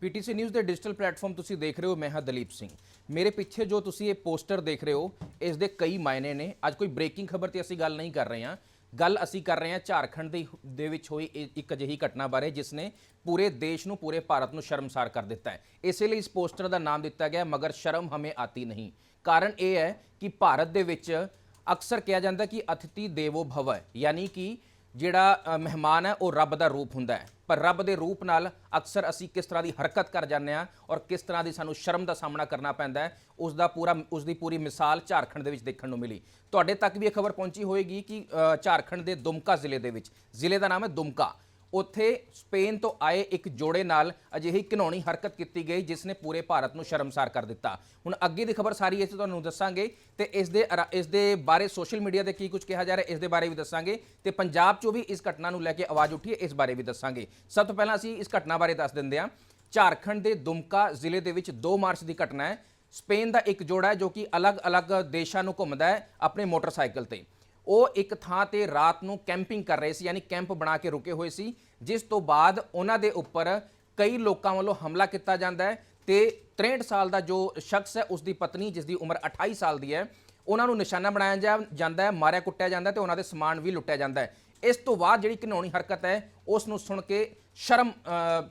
PTC news ਦੇ digital platform ਤੁਸੀਂ ਦੇਖ ਰਹੇ ਹੋ ਮੈਂ ਹਾਂ ਦਲੀਪ ਸਿੰਘ। ਮੇਰੇ ਪਿੱਛੇ ਜੋ ਤੁਸੀਂ ਇਹ ਪੋਸਟਰ ਦੇਖ ਰਹੇ ਹੋ, ਇਸ ਦੇ ਕਈ ਮਾਇਨੇ ਨੇ। ਅੱਜ ਕੋਈ ਬ੍ਰੇਕਿੰਗ ਖਬਰ ਤੇ ਅਸੀਂ ਗੱਲ ਨਹੀਂ ਕਰ ਰਹੇ ਹਾਂ। ਗੱਲ ਅਸੀਂ ਕਰ ਰਹੇ ਹਾਂ ਝਾਰਖੰਡ ਦੀ ਦੇ ਵਿੱਚ ਹੋਈ ਇਹ ਇੱਕ ਅਜਿਹੀ ਘਟਨਾ ਬਾਰੇ, ਜਿਸ ਨੇ ਪੂਰੇ ਦੇਸ਼ ਨੂੰ, ਪੂਰੇ ਭਾਰਤ ਨੂੰ ਸ਼ਰਮਸਾਰ ਕਰ ਦਿੱਤਾ ਹੈ। ਇਸੇ ਲਈ ਇਸ ਪੋਸਟਰ ਦਾ ਨਾਮ ਦਿੱਤਾ ਗਿਆ, ਮਗਰ ਸ਼ਰਮ ਹਮੇ ਆਤੀ ਨਹੀਂ। ਕਾਰਨ ਇਹ ਹੈ ਕਿ ਭਾਰਤ ਦੇ ਵਿੱਚ ਅਕਸਰ ਕਿਹਾ ਜਾਂਦਾ ਕਿ ਅਤਿਥੀ ਦੇਵੋ ਭਵ ਯਾਨੀ ਕਿ ਜਿਹੜਾ ਮਹਿਮਾਨ ਹੈ, ਉਹ ਰੱਬ ਦਾ ਰੂਪ ਹੁੰਦਾ ਹੈ। ਪਰ ਰੱਬ ਦੇ ਰੂਪ ਨਾਲ ਅਕਸਰ ਅਸੀਂ ਕਿਸ ਤਰ੍ਹਾਂ ਦੀ ਹਰਕਤ ਕਰ ਜਾਂਦੇ ਹਾਂ ਔਰ ਕਿਸ ਤਰ੍ਹਾਂ ਦੀ ਸਾਨੂੰ ਸ਼ਰਮ ਦਾ ਸਾਹਮਣਾ ਕਰਨਾ ਪੈਂਦਾ ਹੈ, ਉਸ ਦਾ ਪੂਰਾ, ਉਸ ਦੀ ਪੂਰੀ ਮਿਸਾਲ ਝਾਰਖੰਡ ਦੇ ਵਿੱਚ ਦੇਖਣ ਨੂੰ ਮਿਲੀ। ਤੁਹਾਡੇ ਤੱਕ ਵੀ ਇਹ ਖਬਰ ਪਹੁੰਚੀ ਹੋਏਗੀ ਕਿ ਝਾਰਖੰਡ ਦੇ ਦੁਮਕਾ ਜ਼ਿਲ੍ਹੇ ਦੇ ਵਿੱਚ। ਜ਼ਿਲ੍ਹੇ ਦਾ ਨਾਮ ਹੈ ਦੁਮਕਾ। ਉੱਥੇ ਸਪੇਨ ਤੋਂ ਆਏ ਇੱਕ ਜੋੜੇ ਨਾਲ ਅਜਿਹੀ ਘਿਨੌਣੀ ਹਰਕਤ ਕੀਤੀ ਗਈ, ਜਿਸ ਨੇ ਪੂਰੇ ਭਾਰਤ ਨੂੰ ਸ਼ਰਮਸਾਰ ਕਰ ਦਿੱਤਾ। ਹੁਣ ਅੱਗੇ ਦੀ ਖਬਰ ਸਾਰੀ ਇਸ 'ਚ ਤੁਹਾਨੂੰ ਦੱਸਾਂਗੇ ਤੇ ਇਸ ਦੇ ਅਰਾ- ਇਸ ਦੇ ਬਾਰੇ ਸੋਸ਼ਲ ਮੀਡੀਆ ਤੇ ਕੀ ਕੁਝ ਕਿਹਾ ਜਾ ਰਿਹਾ, ਇਸ ਦੇ ਬਾਰੇ ਵੀ ਦੱਸਾਂਗੇ ਤੇ ਪੰਜਾਬ 'ਚੋਂ ਵੀ ਇਸ ਘਟਨਾ ਨੂੰ ਲੈ ਕੇ ਆਵਾਜ਼ ਉੱਠੀ ਹੈ, ਇਸ ਬਾਰੇ ਵੀ ਦੱਸਾਂਗੇ। ਸਭ ਤੋਂ ਪਹਿਲਾਂ ਅਸੀਂ ਇਸ ਘਟਨਾ ਬਾਰੇ ਦੱਸ ਦਿੰਦੇ ਹਾਂ। ਝਾਰਖੰਡ ਦੇ ਦੁਮਕਾ ਜ਼ਿਲ੍ਹੇ ਦੇ ਵਿੱਚ 2 ਮਾਰਚ ਦੀ ਘਟਨਾ ਹੈ। ਸਪੇਨ ਦਾ ਇੱਕ ਜੋੜਾ ਹੈ ਜੋ ਕਿ ਅਲੱਗ-ਅਲੱਗ ਦੇਸ਼ਾਂ ਨੂੰ ਘੁੰਮਦਾ ਹੈ ਆਪਣੇ ਮੋਟਰਸਾਈਕਲ ਤੇ। ਉਹ ਇੱਕ ਥਾਂ ਤੇ ਰਾਤ ਨੂੰ ਕੈਂਪਿੰਗ ਕਰ ਰਹੇ ਸੀ, ਯਾਨੀ ਕੈਂਪ ਬਣਾ ਕੇ ਰੁਕੇ ਹੋਏ ਸੀ, ਜਿਸ ਤੋਂ ਬਾਅਦ ਉਹਨਾਂ ਦੇ ਉੱਪਰ ਕਈ ਲੋਕਾਂ ਵੱਲੋਂ ਹਮਲਾ ਕੀਤਾ ਜਾਂਦਾ ਹੈ ਤੇ 63 ਸਾਲ ਦਾ ਜੋ ਸ਼ਖਸ ਹੈ ਉਸ ਦੀ ਪਤਨੀ ਜਿਸ ਦੀ ਉਮਰ 28 ਸਾਲ ਦੀ ਹੈ, ਉਹਨਾਂ ਨੂੰ ਨਿਸ਼ਾਨਾ ਬਣਾਇਆ ਜਾ- ਜਾਂਦਾ ਹੈ, ਮਾਰਿਆ ਕੁੱਟਿਆ ਜਾਂਦਾ ਹੈ ਤੇ ਉਹਨਾਂ ਦੇ ਸਮਾਨ ਵੀ ਲੁੱਟਿਆ ਜਾਂਦਾ ਹੈ। ਇਸ ਤੋਂ ਬਾਅਦ ਜਿਹੜੀ ਘਿਨੌਣੀ ਹਰਕਤ ਹੈ ਉਸ ਨੂੰ ਸੁਣ ਕੇ ਸ਼ਰਮ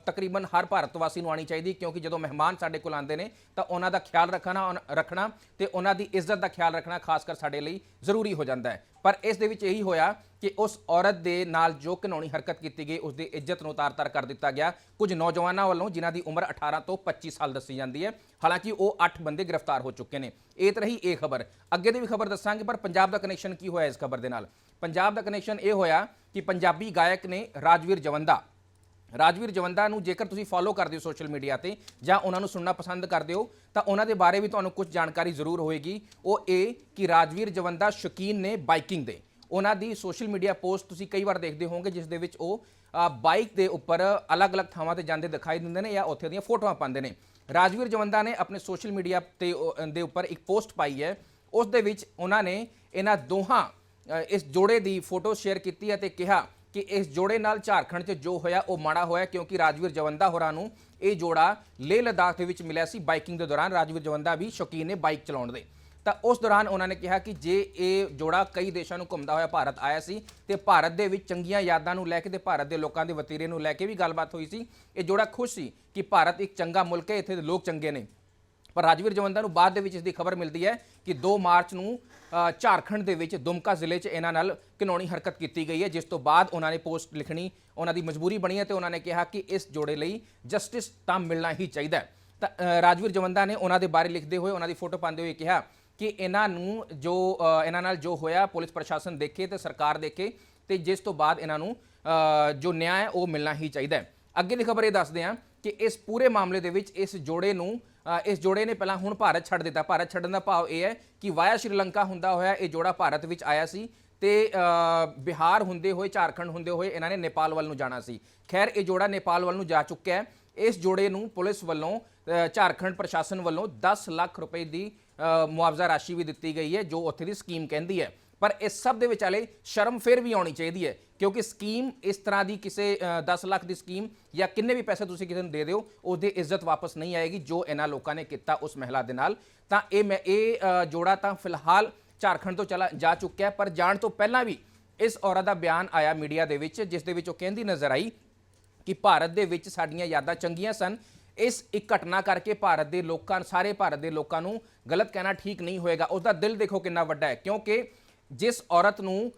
ਤਕਰੀਬਨ ਹਰ ਭਾਰਤ ਵਾਸੀ ਨੂੰ ਆਣੀ ਚਾਹੀਦੀ, ਕਿਉਂਕਿ ਜਦੋਂ ਮਹਿਮਾਨ ਸਾਡੇ ਕੋਲ ਆਉਂਦੇ ਨੇ, ਤਾਂ ਉਹਨਾਂ ਦਾ ਖਿਆਲ ਰੱਖਣਾ ਰੱਖਣਾ ਤੇ ਉਹਨਾਂ ਦੀ ਇੱਜ਼ਤ ਦਾ ਖਿਆਲ ਰੱਖਣਾ ਖਾਸ ਕਰ ਸਾਡੇ ਲਈ ਜ਼ਰੂਰੀ ਹੋ ਜਾਂਦਾ ਹੈ। ਪਰ ਇਸ ਦੇ ਵਿੱਚ ਇਹੀ ਹੋਇਆ ਕਿ ਉਸ ਔਰਤ ਦੇ ਨਾਲ ਜੋ ਘਿਨੌਣੀ ਹਰਕਤ ਕੀਤੀ ਗਈ ਉਸ ਦੀ ਇੱਜ਼ਤ ਨੂੰ ਤਾਰ ਤਾਰ ਕਰ ਦਿੱਤਾ ਗਿਆ। ਕੁਝ ਨੌਜਵਾਨਾਂ ਵੱਲੋਂ, ਜਿਨ੍ਹਾਂ ਦੀ ਉਮਰ 18 ਤੋਂ 25 ਸਾਲ ਦੱਸੀ ਜਾਂਦੀ ਹੈ, ਹਾਲਾਂਕਿ ਉਹ 8 ਬੰਦੇ ਗ੍ਰਿਫਤਾਰ ਹੋ ਚੁੱਕੇ ਨੇ। ਇਹ ਤਾਂ ਰਹੀ ਇਹ ਖਬਰ। ਅੱਗੇ ਦੀ ਵੀ ਖਬਰ ਦੱਸਾਂਗੇ, ਪਰ ਪੰਜਾਬ ਦਾ ਕਨੈਕਸ਼ਨ ਕੀ ਹੋਇਆ ਇਸ ਖਬਰ ਦੇ ਨਾਲ? ਪੰਜਾਬ ਦਾ ਕਨੈਕਸ਼ਨ ਇਹ ਹੋਇਆ ਕਿ ਪੰਜਾਬੀ ਗਾਇਕ ਨੇ ਰਾਜਵੀਰ ਜਵੰਦਾ। ਰਾਜਵੀਰ ਜਵੰਦਾ ਨੂੰ ਜੇਕਰ ਤੁਸੀਂ ਫੋਲੋ ਕਰਦੇ ਹੋ ਸੋਸ਼ਲ ਮੀਡੀਆ ਤੇ ਜਾਂ ਉਹਨਾਂ ਨੂੰ ਸੁਣਨਾ ਪਸੰਦ ਕਰਦੇ ਹੋ, ਤਾਂ ਉਹਨਾਂ ਦੇ ਬਾਰੇ ਵੀ ਤੁਹਾਨੂੰ ਕੁਝ ਜਾਣਕਾਰੀ ਜ਼ਰੂਰ ਹੋਏਗੀ। ਉਹ ਇਹ ਕਿ ਰਾਜਵੀਰ ਜਵੰਦਾ ਸ਼ੌਕੀਨ ਨੇ ਬਾਈਕਿੰਗ ਦੇ। ਉਹਨਾਂ ਦੀ ਸੋਸ਼ਲ ਮੀਡੀਆ ਪੋਸਟ ਤੁਸੀਂ ਕਈ ਵਾਰ ਦੇਖਦੇ ਹੋਵੋਗੇ, ਜਿਸ ਦੇ ਵਿੱਚ ਉਹ ਬਾਈਕ ਦੇ ਉੱਪਰ ਅਲੱਗ-ਅਲੱਗ ਥਾਵਾਂ ਤੇ ਜਾਂਦੇ ਦਿਖਾਈ ਦਿੰਦੇ ਨੇ ਜਾਂ ਉੱਥੇ ਦੀਆਂ ਫੋਟੋਆਂ ਪਾਉਂਦੇ ਨੇ। ਰਾਜਵੀਰ ਜਵੰਦਾ ਨੇ ਆਪਣੇ ਸੋਸ਼ਲ ਮੀਡੀਆ ਤੇ ਦੇ ਉੱਪਰ ਇੱਕ ਪੋਸਟ ਪਾਈ ਹੈ। ਉਸ ਦੇ ਵਿੱਚ ਉਹਨਾਂ ਨੇ ਇਹਨਾਂ ਦੋਹਾਂ ਇਸ ਜੋੜੇ ਦੀ ਫੋਟੋ ਸ਼ੇਅਰ ਕੀਤੀ ਅਤੇ ਕਿਹਾ ਕਿ ਇਸ ਜੋੜੇ ਨਾਲ ਝਾਰਖੰਡ 'ਚ ਜੋ ਹੋਇਆ ਉਹ ਮਾੜਾ ਹੋਇਆ ਕਿਉਂਕਿ ਰਾਜਵੀਰ ਜਵੰਦਾ ਹੋਰਾਂ ਨੂੰ ਇਹ ਜੋੜਾ ਲੇਹ ਲਦਾਖ ਦੇ ਵਿੱਚ ਮਿਲਿਆ ਸੀ ਬਾਈਕਿੰਗ ਦੇ ਦੌਰਾਨ। ਰਾਜਵੀਰ ਜਵੰਦਾ ਵੀ ਸ਼ੌਕੀਨ ਨੇ ਬਾਈਕ ਚਲਾਉਣ ਦੇ। ਤਾਂ ਉਸ ਦੌਰਾਨ ਉਹਨਾਂ ਨੇ ਕਿਹਾ ਕਿ ਜੇ ਇਹ ਜੋੜਾ ਕਈ ਦੇਸ਼ਾਂ ਨੂੰ ਘੁੰਮਦਾ ਹੋਇਆ ਭਾਰਤ ਆਇਆ ਸੀ ਤੇ ਭਾਰਤ ਦੇ ਵਿੱਚ ਚੰਗੀਆਂ ਯਾਦਾਂ ਨੂੰ ਲੈ ਕੇ ਤੇ ਭਾਰਤ ਦੇ ਲੋਕਾਂ ਦੇ ਵਤੀਰੇ ਨੂੰ ਲੈ ਕੇ ਵੀ ਗੱਲਬਾਤ ਹੋਈ ਸੀ। ਇਹ ਜੋੜਾ ਖੁਸ਼ ਸੀ ਕਿ ਭਾਰਤ ਇੱਕ ਚੰਗਾ ਮੁਲਕ ਹੈ, ਇੱਥੇ ਦੇ ਲੋਕ ਚੰਗੇ ਨੇ। ਪਰ ਰਾਜਵੀਰ ਜਵੰਦਾ ਨੂੰ ਬਾਅਦ ਦੇ ਵਿੱਚ ਇਸ ਦੀ ਖਬਰ ਮਿਲਦੀ ਹੈ ਕਿ 2 ਮਾਰਚ ਨੂੰ ਝਾਰਖੰਡ ਦੇ ਵਿੱਚ ਦੁਮਕਾ ਜ਼ਿਲ੍ਹੇ 'ਚ ਇਹਨਾਂ ਨਾਲ ਘਿਨੌਣੀ ਹਰਕਤ ਕੀਤੀ ਗਈ ਹੈ, ਜਿਸ ਤੋਂ ਬਾਅਦ ਉਹਨਾਂ ਨੇ ਪੋਸਟ ਲਿਖਣੀ, ਉਹਨਾਂ ਦੀ ਮਜਬੂਰੀ ਬਣੀ ਹੈ ਤੇ ਉਹਨਾਂ ਨੇ ਕਿਹਾ ਕਿ ਇਸ ਜੋੜੇ ਲਈ ਜਸਟਿਸ ਤਾਂ ਮਿਲਣਾ ਹੀ ਚਾਹੀਦਾ ਹੈ। ਤਾਂ ਰਾਜਵੀਰ ਜਵੰਦਾ ਨੇ ਉਹਨਾਂ ਦੇ ਬਾਰੇ ਲਿਖਦੇ ਹੋਏ ਉਹਨਾਂ ਦੀ ਫੋਟੋ ਪਾਉਂਦੇ ਹੋਏ ਕਿਹਾ ਕਿ ਇਹਨਾਂ ਨੂੰ ਜੋ ਇਹਨਾਂ ਨਾਲ ਜੋ ਹੋਇਆ, ਪੁਲਿਸ ਪ੍ਰਸ਼ਾਸਨ ਦੇਖੇ ਤੇ ਸਰਕਾਰ ਦੇਖੇ ਤੇ ਜਿਸ ਤੋਂ ਬਾਅਦ ਇਹਨਾਂ ਨੂੰ ਜੋ ਨਿਆਂ ਹੈ ਉਹ ਮਿਲਣਾ ਹੀ ਚਾਹੀਦਾ ਹੈ। ਅੱਗੇ ਦੀ ਖਬਰ ਇਹ ਦੱਸਦੇ ਹਾਂ ਕਿ ਇਸ ਪੂਰੇ ਮਾਮਲੇ ਦੇ ਵਿੱਚ ਇਸ ਜੋੜੇ ਨੂੰ ਇਸ ਜੋੜੇ ਨੇ ਪਹਿਲਾਂ ਹੁਣ ਭਾਰਤ ਛੱਡ ਦਿੱਤਾ। ਭਾਰਤ ਛੱਡਣ ਦਾ ਭਾਵ ਇਹ ਹੈ ਕਿ ਵਾਇਆ ਸ਼੍ਰੀਲੰਕਾ ਹੁੰਦਾ ਹੋਇਆ ਇਹ ਜੋੜਾ ਭਾਰਤ ਵਿੱਚ ਆਇਆ ਸੀ ਤੇ ਬਿਹਾਰ ਹੁੰਦੇ ਹੋਏ, ਝਾਰਖੰਡ ਹੁੰਦੇ ਹੋਏ ਇਹਨਾਂ ਨੇ ਨੇਪਾਲ ਵੱਲ ਨੂੰ ਜਾਣਾ ਸੀ। ਖੈਰ, ਇਹ ਜੋੜਾ ਨੇਪਾਲ ਵੱਲ ਨੂੰ ਜਾ ਚੁੱਕਿਆ ਹੈ। ਇਸ ਜੋੜੇ ਨੂੰ ਪੁਲਿਸ ਵੱਲੋਂ ਝਾਰਖੰਡ ਪ੍ਰਸ਼ਾਸਨ ਵੱਲੋਂ 10 ਲੱਖ ਰੁਪਏ ਦੀ ਮੁਆਵਜ਼ਾ ਰਾਸ਼ੀ ਵੀ ਦਿੱਤੀ ਗਈ ਹੈ, ਜੋ ਉੱਥੇ ਦੀ ਸਕੀਮ ਕਹਿੰਦੀ ਹੈ। ਪਰ ਇਸ ਸਭ ਦੇ ਵਿਚਾਲੇ ਸ਼ਰਮ ਫਿਰ ਵੀ ਆਉਣੀ ਚਾਹੀਦੀ ਹੈ ਕਿਉਂਕਿ ਸਕੀਮ ਇਸ ਤਰ੍ਹਾਂ ਦੀ ਕਿਸੇ ਅ, 10 ਲੱਖ ਦੀ ਸਕੀਮ ਜਾਂ ਕਿੰਨੇ ਵੀ ਪੈਸੇ ਤੁਸੀਂ ਕਿਸੇ ਨੂੰ ਦੇ ਦਿਓ ਉਹਦੀ ਇੱਜ਼ਤ ਵਾਪਸ ਨਹੀਂ ਆਏਗੀ ਜੋ ਇਹਨਾਂ ਲੋਕਾਂ ਨੇ ਕੀਤਾ ਉਸ ਮਹਿਲਾ ਦੇ ਨਾਲ। ਤਾਂ ਇਹ ਮੈਂ ਇਹ ਜੋੜਾ ਤਾਂ ਫਿਲਹਾਲ ਝਾਰਖੰਡ ਤੋਂ ਚਲਾ ਜਾ ਚੁੱਕਿਆ ਪਰ ਜਾਣ ਤੋਂ ਪਹਿਲਾਂ ਵੀ ਇਸ ਔਰਤ ਦਾ ਬਿਆਨ ਆਇਆ ਮੀਡੀਆ ਦੇ ਵਿੱਚ ਜਿਸ ਦੇ ਵਿੱਚ ਉਹ ਕਹਿੰਦੀ ਨਜ਼ਰ ਆਈ ਕਿ ਭਾਰਤ ਦੇ ਵਿੱਚ ਸਾਡੀਆਂ ਯਾਦਾਂ ਚੰਗੀਆਂ ਸਨ। ਇਸ ਇੱਕ ਘਟਨਾ ਕਰਕੇ ਭਾਰਤ ਦੇ ਲੋਕਾਂ ਸਾਰੇ ਭਾਰਤ ਦੇ ਲੋਕਾਂ ਨੂੰ ਗਲਤ ਕਹਿਣਾ ਠੀਕ ਨਹੀਂ ਹੋਏਗਾ। ਉਸ ਦਾ ਦਿਲ ਦੇਖੋ ਕਿੰਨਾ ਵੱਡਾ ਹੈ ਕਿਉਂਕਿ ਜਿਸ ਔਰਤ ਨੂੰ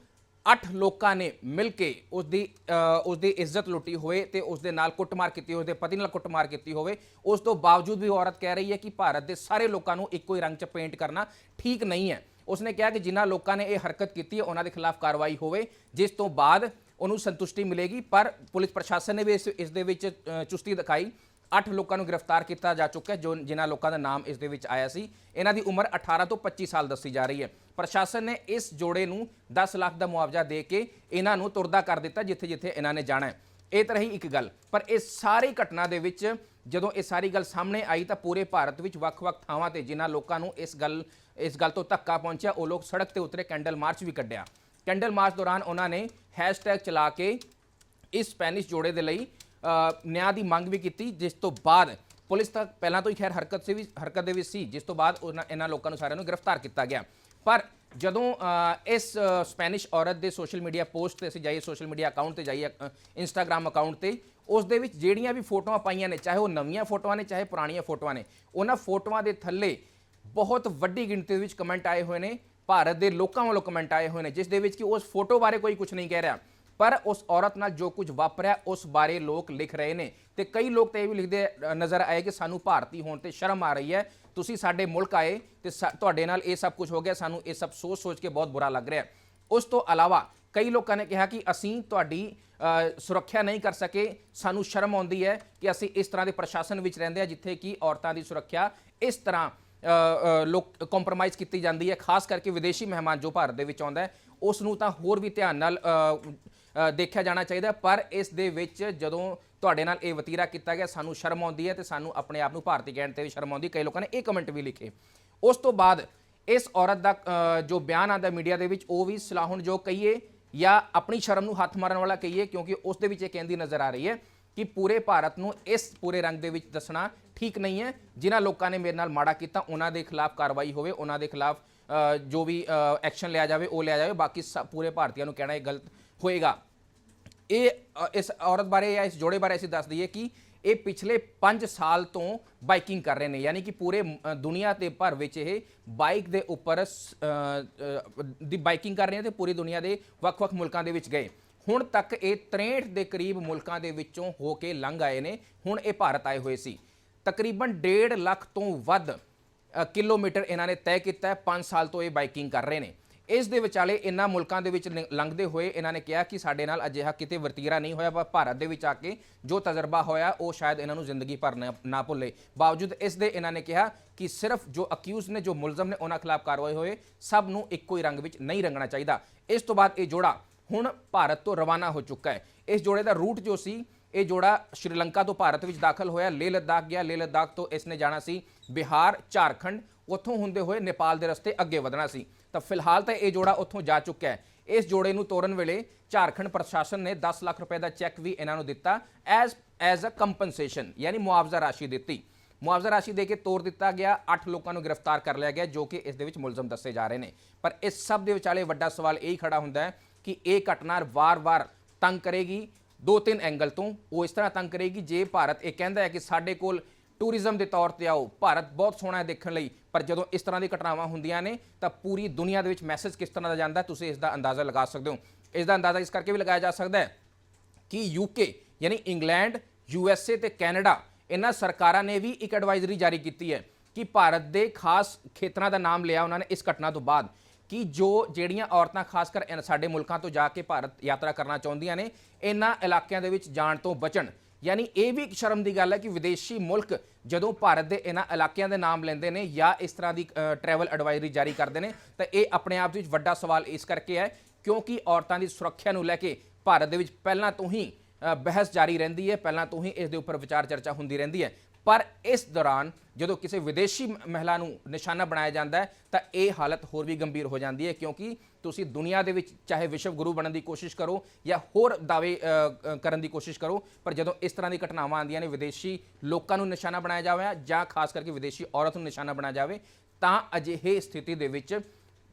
ਅੱਠ ਲੋਕਾਂ ਨੇ ਮਿਲ ਕੇ ਉਸ ਦੀ ਉਸ ਦੀ ਇੱਜ਼ਤ ਲੁੱਟੀ ਹੋਵੇ ਤੇ ਉਸ ਦੇ ਨਾਲ ਕੁੱਟਮਾਰ ਕੀਤੀ ਹੋਵੇ ਉਸ ਪਤੀ ਨਾਲ ਕੁੱਟਮਾਰ ਕੀਤੀ ਹੋਵੇ, ਉਸ ਤੋਂ ਬਾਵਜੂਦ ਵੀ ਔਰਤ ਕਹਿ ਰਹੀ ਹੈ ਕਿ ਭਾਰਤ ਦੇ ਸਾਰੇ ਲੋਕਾਂ ਨੂੰ ਇੱਕੋ ਹੀ ਰੰਗ 'ਚ ਪੇਂਟ ਕਰਨਾ ਠੀਕ ਨਹੀਂ ਹੈ। ਉਸਨੇ ਕਿਹਾ ਕਿ ਜਿਨ੍ਹਾਂ ਲੋਕਾਂ ਨੇ ਇਹ ਹਰਕਤ ਕੀਤੀ ਹੈ, ਉਹਨਾਂ ਦੇ ਖਿਲਾਫ ਕਾਰਵਾਈ ਹੋਵੇ, ਜਿਸ ਤੋਂ ਬਾਅਦ ਉਹਨੂੰ ਸੰਤੁਸ਼ਟੀ ਮਿਲੇਗੀ, ਪਰ ਪੁਲਿਸ ਪ੍ਰਸ਼ਾਸਨ ਨੇ ਵੀ ਇਸ ਇਸ ਦੇ ਵਿੱਚ ਚੁਸਤੀ ਦਿਖਾਈ। 8 ਲੋਕਾਂ ਨੂੰ ਗ੍ਰਿਫਤਾਰ ਕੀਤਾ ਜਾ ਚੁੱਕਾ ਹੈ, ਜੋ ਜਿਨ੍ਹਾਂ ਲੋਕਾਂ ਦਾ ਨਾਮ ਇਸ ਦੇ ਵਿੱਚ ਆਇਆ ਸੀ। ਇਹਨਾਂ ਦੀ ਉਮਰ 18 ਤੋਂ 25 ਸਾਲ ਦੱਸੀ ਜਾ ਰਹੀ ਹੈ। ਪ੍ਰਸ਼ਾਸਨ ਨੇ ਇਸ ਜੋੜੇ ਨੂੰ 10 ਲੱਖ ਦਾ ਮੁਆਵਜ਼ਾ ਦੇ ਕੇ ਇਹਨਾਂ ਨੂੰ ਤੁਰਦਾ ਕਰ ਦਿੱਤਾ ਜਿੱਥੇ ਜਿੱਥੇ ਇਹਨਾਂ ਨੇ ਜਾਣਾ ਹੈ। ਇਹ ਤਾਂ ਰਹੀ ਇੱਕ ਗੱਲ। ਪਰ ਇਸ ਸਾਰੀ ਘਟਨਾ ਦੇ ਵਿੱਚ ਜਦੋਂ ਇਹ ਸਾਰੀ ਗੱਲ ਸਾਹਮਣੇ ਆਈ ਤਾਂ ਪੂਰੇ ਭਾਰਤ ਵਿੱਚ ਵੱਖ-ਵੱਖ ਥਾਵਾਂ ਤੇ ਜਿਨ੍ਹਾਂ ਲੋਕਾਂ ਨੂੰ ਇਸ ਗੱਲ ਇਸ ਗੱਲ ਤੋਂ ਧੱਕਾ ਪਹੁੰਚਿਆ, ਉਹ ਲੋਕ ਸੜਕ ਤੇ ਉਤਰੇ, ਕੈਂਡਲ ਮਾਰਚ ਵੀ ਕੱਢਿਆ। ਕੈਂਡਲ ਮਾਰਚ ਦੌਰਾਨ ਉਹਨਾਂ ਨੇ ਹੈਸ਼ਟੈਗ ਚਲਾ ਕੇ ਇਸ ਸਪੈਨਿਸ਼ ਜੋੜੇ ਦੇ ਲਈ ਨਿਆਂ ਦੀ ਮੰਗ ਵੀ ਕੀਤੀ ਜਿਸ ਤੋਂ ਬਾਅਦ ਪੁਲਿਸ ਤਾਂ ਪਹਿਲਾਂ ਤੋਂ ਹੀ ਖੈਰ ਹਰਕਤ ਸੇ ਵੀ ਹਰਕਤ ਦੇ ਵਿੱਚ ਸੀ ਜਿਸ ਤੋਂ ਬਾਅਦ ਉਹਨਾਂ ਇਹਨਾਂ ਲੋਕਾਂ ਨੂੰ ਸਾਰਿਆਂ ਨੂੰ ਗ੍ਰਿਫਤਾਰ ਕੀਤਾ ਗਿਆ। ਪਰ ਜਦੋਂ ਇਸ ਸਪੈਨਿਸ਼ ਔਰਤ ਦੇ ਸੋਸ਼ਲ ਮੀਡੀਆ ਪੋਸਟ ਤੇ ਅਸੀਂ ਜਾਈਏ ਸੋਸ਼ਲ ਮੀਡੀਆ ਅਕਾਊਂਟ ਤੇ ਜਾਈਏ ਅ, ਇੰਸਟਾਗ੍ਰam ਅਕਾਊਂਟ ਤੇ ਉਸ ਦੇ ਵਿੱਚ ਜਿਹੜੀਆਂ ਵੀ ਫੋਟੋਆਂ ਪਾਈਆਂ ਨੇ ਚਾਹੇ ਉਹ ਨਵੀਆਂ ਫੋਟੋਆਂ ਨੇ ਚਾਹੇ ਪੁਰਾਣੀਆਂ ਫੋਟੋਆਂ ਨੇ ਉਹਨਾਂ ਫੋਟੋਆਂ ਦੇ ਥੱਲੇ ਬਹੁਤ ਵੱਡੀ ਗਿਣਤੀ ਦੇ ਵਿੱਚ ਕਮੈਂਟ ਆਏ ਹੋਏ ਨੇ ਭਾਰਤ ਦੇ ਲੋਕਾਂ ਵੱਲੋਂ ਕਮੈਂਟ ਆਏ ਹੋਏ ਨੇ ਜਿਸ ਦੇ ਵਿੱਚ ਕਿ ਉਸ ਫੋਟੋ ਬਾਰੇ ਕੋਈ ਕੁਝ ਨਹੀਂ ਕਹਿ ਰਿਹਾ। ਪਰ ਉਸ ਔਰਤ ਨਾਲ ਜੋ ਕੁਝ ਵਾਪਰਿਆ, ਉਸ ਬਾਰੇ ਲੋਕ ਲਿਖ ਰਹੇ ਨੇ। ਤੇ ਕਈ ਲੋਕ ਤਾਂ ਇਹ ਵੀ ਲਿਖਦੇ ਨਜ਼ਰ ਆਏ ਕਿ ਸਾਨੂੰ ਭਾਰਤੀ ਹੋਣ ਤੇ ਸ਼ਰਮ ਆ ਰਹੀ ਹੈ। ਤੁਸੀਂ ਸਾਡੇ ਮੁਲਕ ਆਏ ਤੇ ਸਾ- ਤੁਹਾਡੇ ਨਾਲ ਇਹ ਸਭ ਕੁਝ ਹੋ ਗਿਆ, ਸਾਨੂੰ ਇਹ ਸਭ ਸੋਚ ਸੋਚ ਕੇ ਬਹੁਤ ਬੁਰਾ ਲੱਗ ਰਿਹਾ ਉਸ ਤੋਂ ਇਲਾਵਾ ਕਈ ਲੋਕਾਂ ਨੇ ਕਿਹਾ ਕਿ ਅਸੀਂ ਤੁਹਾਡੀ ਸੁਰੱਖਿਆ ਨਹੀਂ ਕਰ ਸਕੇ, ਸਾਨੂੰ ਸ਼ਰਮ ਆਉਂਦੀ ਹੈ ਕਿ ਅਸੀਂ ਇਸ ਤਰ੍ਹਾਂ ਦੇ ਪ੍ਰਸ਼ਾਸਨ ਵਿੱਚ ਰਹਿੰਦੇ ਆ ਜਿੱਥੇ ਕਿ ਔਰਤਾਂ ਦੀ ਸੁਰੱਖਿਆ ਇਸ ਤਰ੍ਹਾਂ ਲੋਕ ਕੰਪਰੋਮਾਈਜ਼ ਕੀਤੀ ਜਾਂਦੀ ਹੈ। ਖਾਸ ਕਰਕੇ ਵਿਦੇਸ਼ੀ ਮਹਿਮਾਨ ਜੋ ਭਾਰਤ ਦੇ ਵਿੱਚ ਆਉਂਦਾ ਹੈ, ਉਸ ਨੂੰ ਤਾਂ ਹੋਰ ਵੀ ਧਿਆਨ ਨਾਲ ਦੇਖਿਆ ਜਾਣਾ ਚਾਹੀਦਾ ਪਰ ਇਸ ਦੇ ਵਿੱਚ ਜਦੋਂ ਤੁਹਾਡੇ ਨਾਲ ਇਹ ਵਤੀਰਾ ਕੀਤਾ ਗਿਆ, ਸਾਨੂੰ ਸ਼ਰਮ ਆਉਂਦੀ ਹੈ ਤੇ ਸਾਨੂੰ ਆਪਣੇ ਆਪ ਨੂੰ ਭਾਰਤੀ ਕਹਿਣ ਤੇ ਵੀ ਸ਼ਰਮ ਆਉਂਦੀ ਕਈ ਲੋਕਾਂ ਨੇ ਇਹ ਕਮੈਂਟ ਵੀ ਲਿਖੇ। ਉਸ ਤੋਂ ਬਾਅਦ ਇਸ ਔਰਤ ਦਾ ਜੋ ਬਿਆਨ ਆਉਂਦਾ ਮੀਡੀਆ ਦੇ ਵਿੱਚ, ਉਹ ਵੀ ਸਲਾਹੁਣ ਕਹੀਏ ਜਾਂ ਆਪਣੀ ਸ਼ਰਮ ਨੂੰ ਹੱਥ ਮਾਰਨ ਵਾਲਾ ਕਹੀਏ, ਕਿਉਂਕਿ ਉਸ ਦੇ ਵਿੱਚ ਇਹ ਕਹਿੰਦੀ ਨਜ਼ਰ ਆ ਰਹੀ ਹੈ ਕਿ ਪੂਰੇ ਭਾਰਤ ਨੂੰ ਇਸ ਪੂਰੇ ਰੰਗ ਦੇ ਵਿੱਚ ਦੱਸਣਾ ਠੀਕ ਨਹੀਂ ਹੈ। ਜਿਨ੍ਹਾਂ ਲੋਕਾਂ ਨੇ ਮੇਰੇ ਨਾਲ ਮਾੜਾ ਕੀਤਾ, ਉਹਨਾਂ ਦੇ ਖਿਲਾਫ ਕਾਰਵਾਈ ਹੋਵੇ, ਉਹਨਾਂ ਦੇ ਖਿਲਾਫ ਜੋ ਵੀ ਐਕਸ਼ਨ ਲਿਆ ਜਾਵੇ, ਉਹ ਲਿਆ ਜਾਵੇ। ਬਾਕੀ ਸਭ ਪੂਰੇ ਭਾਰਤੀਆਂ ਨੂੰ ਕਹਿਣਾ ਇਹ ਗਲਤ ਹੋਏਗਾ। ਇਹ ਇਸ ਔਰਤ ਬਾਰੇ ਜਾਂ ਇਸ ਜੋੜੇ ਬਾਰੇ ਅਸੀਂ ਦੱਸ ਦਈਏ ਕਿ ਇਹ ਪਿਛਲੇ 5 ਸਾਲ ਤੋਂ ਬਾਈਕਿੰਗ ਕਰ ਰਹੇ ਨੇ। ਯਾਨੀ ਕਿ ਪੂਰੇ ਦੁਨੀਆ ਤੇ ਭਰ ਵਿੱਚ ਇਹ ਬਾਈਕ ਦੇ ਉੱਪਰ ਸ- ਦੀ ਬਾਈਕਿੰਗ ਕਰ ਰਹੇ ਨੇ ਤੇ ਪੂਰੀ ਦੁਨੀਆ ਦੇ ਵੱਖ-ਵੱਖ ਮੁਲਕਾਂ ਦੇ ਵਿੱਚ ਗਏ। ਹੁਣ ਤੱਕ ਇਹ 63 ਦੇ ਕਰੀਬ ਮੁਲਕਾਂ ਦੇ ਵਿੱਚੋਂ ਹੋ ਕੇ ਲੰਘ ਆਏ ਨੇ। ਹੁਣ ਇਹ ਭਾਰਤ ਆਏ ਹੋਏ ਸੀ। ਤਕਰੀਬਨ 1.5 ਲੱਖ ਤੋਂ ਵੱਧ ਕਿਲੋਮੀਟਰ ਇਹਨਾਂ ਨੇ ਤੈਅ ਕੀਤਾ ਹੈ। 5 ਸਾਲ ਤੋਂ ਇਹ ਬਾਈਕਿੰਗ ਕਰ ਰਹੇ ਨੇ। ਇਸ ਦੇ ਵਿਚਾਲੇ ਇਹਨਾਂ ਮੁਲਕਾਂ ਦੇ ਵਿੱਚ ਲੰਘ- ਲੰਘਦੇ ਹੋਏ ਇਹਨਾਂ ਨੇ ਕਿਹਾ ਕਿ ਸਾਡੇ ਨਾਲ ਅਜਿਹਾ ਕਿਤੇ ਵਰਤੀਰਾ ਨਹੀਂ ਹੋਇਆ ਪਰ ਭਾਰਤ ਦੇ ਵਿੱਚ ਆ ਕੇ ਜੋ ਤਜਰਬਾ ਹੋਇਆ, ਉਹ ਸ਼ਾਇਦ ਇਹਨਾਂ ਨੂੰ ਜ਼ਿੰਦਗੀ ਭਰ ਨਾ- ਨਾ ਭੁੱਲੇ। ਬਾਵਜੂਦ ਇਸ ਦੇ ਇਹਨਾਂ ਨੇ ਕਿਹਾ ਕਿ ਸਿਰਫ ਜੋ ਅਕਿਊਜ਼ ਨੇ, ਜੋ ਮੁਲਜ਼ਮ ਨੇ ਉਹਨਾਂ ਖਿਲਾਫ ਕਾਰਵਾਈ ਹੋਏ, ਸਭ ਨੂੰ ਇੱਕੋ ਹੀ ਰੰਗ ਵਿੱਚ ਨਹੀਂ ਰੰਗਣਾ ਚਾਹੀਦਾ। ਇਸ ਤੋਂ ਬਾਅਦ ਇਹ ਜੋੜਾ ਹੁਣ ਭਾਰਤ ਤੋਂ ਰਵਾਨਾ ਹੋ ਚੁੱਕਾ ਹੈ। ਇਸ ਜੋੜੇ ਦਾ ਰੂਟ ਜੋ ਸੀ, ਇਹ ਜੋੜਾ ਸ਼੍ਰੀਲੰਕਾ ਤੋਂ ਭਾਰਤ ਵਿੱਚ ਦਾਖਲ ਹੋਇਆ, ਲੇਹ ਲੱਦਾਖ ਗਿਆ। ਲੇਹ ਲੱਦਾਖ ਤੋਂ ਇਸ ਨੇ ਜਾਣਾ ਸੀ ਬਿਹਾਰ, ਝਾਰਖੰਡ, ਉੱਥੋਂ ਹੁੰਦੇ ਹੋਏ ਨੇਪਾਲ ਦੇ ਰਸਤੇ ਅੱਗੇ ਵਧਣਾ ਸੀ। ਤਾਂ ਫਿਲਹਾਲ ਤਾਂ ਇਹ ਜੋੜਾ ਉੱਥੋਂ ਜਾ ਚੁੱਕਾ ਹੈ। ਇਸ ਜੋੜੇ ਨੂੰ ਤੋਰਨ ਵੇਲੇ ਝਾਰਖੰਡ ਪ੍ਰਸ਼ਾਸਨ ਨੇ 10 ਲੱਖ ਰੁਪਏ ਦਾ ਚੈੱਕ ਵੀ ਇਹਨਾਂ ਨੂੰ ਦਿੱਤਾ ਐਜ਼ ਐਜ਼ ਅ ਕੰਪਨਸੇਸ਼ਨ, ਯਾਨੀ ਮੁਆਵਜ਼ਾ ਰਾਸ਼ੀ ਦਿੱਤੀ। ਮੁਆਵਜ਼ਾ ਰਾਸ਼ੀ ਦੇ ਕੇ ਤੋੜ ਦਿੱਤਾ ਗਿਆ 8 ਲੋਕਾਂ ਨੂੰ ਗ੍ਰਿਫਤਾਰ ਕਰ ਲਿਆ ਗਿਆ, ਜੋ ਕਿ ਇਸ ਦੇ ਵਿੱਚ ਮੁਲਜ਼ਮ ਦੱਸੇ ਜਾ ਰਹੇ ਨੇ। ਪਰ ਇਸ ਸਭ ਦੇ ਵਿਚਾਲੇ ਵੱਡਾ ਸਵਾਲ ਇਹ ਹੀ ਖੜਾ ਹੁੰਦਾ ਹੈ ਕਿ ਇਹ ਘਟਨਾ ਵਾਰ-ਵਾਰ ਤੰਗ ਕਰੇਗੀ ਦੋ ਤਿੰਨ ਐਂਗਲ ਤੋਂ ਉਹ ਇਸ ਤਰ੍ਹਾਂ ਤੰਗ ਕਰੇਗੀ। ਜੇ ਭਾਰਤ ਇਹ ਕਹਿੰਦਾ ਹੈ ਕਿ ਸਾਡੇ ਕੋਲ ਟੂਰਿਜ਼ਮ ਦੇ ਤੌਰ ਤੇ ਆਓ, ਭਾਰਤ ਬਹੁਤ ਸੋਹਣਾ ਹੈ ਦੇਖਣ ਲਈ, ਪਰ ਜਦੋਂ ਇਸ ਤਰ੍ਹਾਂ ਦੀ ਘਟਨਾਵਾਂ ਹੁੰਦੀਆਂ ਨੇ, ਤਾਂ ਪੂਰੀ ਦੁਨੀਆ ਦੇ ਵਿੱਚ ਮੈਸੇਜ ਕਿਸ ਤਰ੍ਹਾਂ ਦਾ ਜਾਂਦਾ ਤੁਸੀਂ ਇਸ ਦਾ ਅੰਦਾਜ਼ਾ ਲਗਾ ਸਕਦੇ ਹੋ। ਇਸ ਦਾ ਅੰਦਾਜ਼ਾ ਇਸ ਕਰਕੇ ਵੀ ਲਗਾਇਆ ਜਾ ਸਕਦਾ ਹੈ ਕਿ ਯੂਕੇ ਯਾਨੀ ਇੰਗਲੈਂਡ ਯੂਐਸਏ ਤੇ ਕੈਨੇਡਾ, ਇਹਨਾਂ ਸਰਕਾਰਾਂ ਨੇ ਵੀ ਇੱਕ ਐਡਵਾਈਜ਼ਰੀ ਜਾਰੀ ਕੀਤੀ ਹੈ ਕਿ ਭਾਰਤ ਦੇ ਖਾਸ ਖੇਤਰਾਂ ਦਾ ਨਾਮ ਲਿਆ ਉਹਨਾਂ ਨੇ ਇਸ ਘਟਨਾ ਤੋਂ ਬਾਅਦ ਕਿ ਜੋ ਜਿਹੜੀਆਂ ਔਰਤਾਂ, ਖਾਸ ਕਰ ਸਾਡੇ ਮੁਲਕਾਂ ਤੋਂ ਜਾ ਕੇ ਭਾਰਤ ਯਾਤਰਾ ਕਰਨਾ ਚਾਹੁੰਦੀਆਂ ਨੇ, ਇਹਨਾਂ ਇਲਾਕਿਆਂ ਦੇ ਵਿੱਚ ਜਾਣ ਤੋਂ ਬਚਣ ਯਾਨੀ ਇਹ ਵੀ ਇੱਕ ਸ਼ਰਮ ਦੀ ਗੱਲ ਹੈ ਕਿ ਵਿਦੇਸ਼ੀ ਮੁਲਕ ਜਦੋਂ ਭਾਰਤ ਦੇ ਇਹਨਾਂ ਇਲਾਕਿਆਂ ਦੇ ਨਾਮ ਲੈਂਦੇ ਨੇ ਜਾਂ ਇਸ ਤਰ੍ਹਾਂ ਦੀ ਟਰੈਵਲ ਐਡਵਾਈਜ਼ਰੀ ਜਾਰੀ ਕਰਦੇ ਨੇ, ਤਾਂ ਇਹ ਆਪਣੇ ਆਪ ਵਿੱਚ ਵੱਡਾ ਸਵਾਲ ਇਸ ਕਰਕੇ ਹੈ ਕਿਉਂਕਿ ਔਰਤਾਂ ਦੀ ਸੁਰੱਖਿਆ ਨੂੰ ਲੈ ਕੇ ਭਾਰਤ ਦੇ ਵਿੱਚ ਪਹਿਲਾਂ ਤੋਂ ਹੀ ਬਹਿਸ ਜਾਰੀ ਰਹਿੰਦੀ ਹੈ, ਪਹਿਲਾਂ ਤੋਂ ਹੀ ਇਸ ਦੇ ਉੱਪਰ ਵਿਚਾਰ ਚਰਚਾ ਹੁੰਦੀ ਰਹਿੰਦੀ ਹੈ। ਪਰ ਇਸ ਦੌਰਾਨ ਜਦੋਂ ਕਿਸੇ ਵਿਦੇਸ਼ੀ ਮਹਿਲਾ ਨੂੰ ਨਿਸ਼ਾਨਾ ਬਣਾਇਆ ਜਾਂਦਾ ਹੈ, ਤਾਂ ਇਹ ਹਾਲਤ ਹੋਰ ਵੀ ਗੰਭੀਰ ਹੋ ਜਾਂਦੀ ਹੈ, ਕਿਉਂਕਿ ਤੁਸੀਂ ਦੁਨੀਆ ਦੇ ਵਿੱਚ ਚਾਹੇ ਵਿਸ਼ਵ ਗੁਰੂ ਬਣਨ ਦੀ ਕੋਸ਼ਿਸ਼ ਕਰੋ ਜਾਂ ਹੋਰ ਦਾਅਵੇ ਕਰਨ ਦੀ ਕੋਸ਼ਿਸ਼ ਕਰੋ, ਪਰ ਜਦੋਂ ਇਸ ਤਰ੍ਹਾਂ ਦੀ ਘਟਨਾਵਾਂ ਆਉਂਦੀਆਂ ਨੇ, ਵਿਦੇਸ਼ੀ ਲੋਕਾਂ ਨੂੰ ਨਿਸ਼ਾਨਾ ਬਣਾਇਆ ਜਾਵੇ ਜਾਂ ਖਾਸ ਕਰਕੇ ਵਿਦੇਸ਼ੀ ਔਰਤ ਨੂੰ ਨਿਸ਼ਾਨਾ ਬਣਾਇਆ ਜਾਵੇ, ਤਾਂ ਅਜਿਹੇ ਸਥਿਤੀ ਦੇ ਵਿੱਚ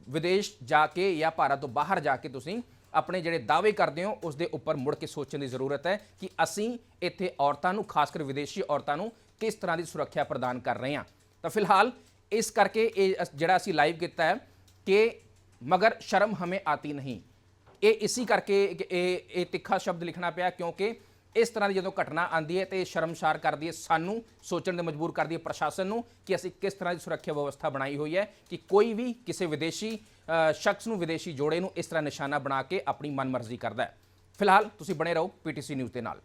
ਵਿਦੇਸ਼ ਜਾ ਕੇ ਜਾਂ ਭਾਰਤ ਤੋਂ ਬਾਹਰ ਜਾ ਕੇ ਤੁਸੀਂ ਆਪਣੇ ਜਿਹੜੇ ਦਾਅਵੇ ਕਰਦੇ ਹੋ, ਉਸ ਦੇ ਉੱਪਰ ਮੁੜ ਕੇ ਸੋਚਣ ਦੀ ਜ਼ਰੂਰਤ ਹੈ ਕਿ ਅਸੀਂ ਇੱਥੇ ਔਰਤਾਂ ਨੂੰ, ਖਾਸ ਕਰ ਵਿਦੇਸ਼ੀ ਔਰਤਾਂ ਨੂੰ ਕਿਸ ਤਰ੍ਹਾਂ ਦੀ ਸੁਰੱਖਿਆ ਪ੍ਰਦਾਨ ਕਰ ਰਹੇ ਹਾਂ। ਤਾਂ ਫਿਲਹਾਲ ਇਸ ਕਰਕੇ ਇਹ ਜਿਹੜਾ ਅਸੀਂ ਲਾਈਵ ਕੀਤਾ ਹੈ ਕਿ ਮਗਰ ਸ਼ਰਮ ਹਮੇ ਆਤੀ ਨਹੀਂ। ਇਹ ਇਸੇ ਕਰਕੇ ਇਹ ਇਹ ਤਿੱਖਾ ਸ਼ਬਦ ਲਿਖਣਾ ਪਿਆ ਕਿਉਂਕਿ ਇਸ ਤਰ੍ਹਾਂ ਦੀ ਜਦੋਂ ਘਟਨਾ ਆਂਦੀ ਹੈ ਤੇ ਇਹ ਸ਼ਰਮਸ਼ਾਰ ਕਰਦੀ ਹੈ, ਸਾਨੂੰ ਸੋਚਣ ਦੇ ਮਜਬੂਰ ਕਰਦੀ ਹੈ ਪ੍ਰਸ਼ਾਸਨ ਨੂੰ ਕਿ ਅਸੀਂ ਕਿਸ ਤਰ੍ਹਾਂ ਦੀ ਸੁਰੱਖਿਆ ਵਿਵਸਥਾ ਬਣਾਈ ਹੋਈ ਹੈ ਕਿ ਕੋਈ ਵੀ ਕਿਸੇ ਵਿਦੇਸ਼ੀ ਸ਼ਖਸ ਨੂੰ ਵਿਦੇਸ਼ੀ ਜੋੜੇ ਨੂੰ ਇਸ ਤਰ੍ਹਾਂ ਨਿਸ਼ਾਨਾ ਬਣਾ ਕੇ ਆਪਣੀ ਮਨਮਰਜ਼ੀ ਕਰਦਾ ਹੈ। ਫਿਲਹਾਲ ਤੁਸੀਂ ਬਣੇ ਰਹੋ ਪੀਟੀਸੀ ਨਿਊਜ਼ ਦੇ ਨਾਲ।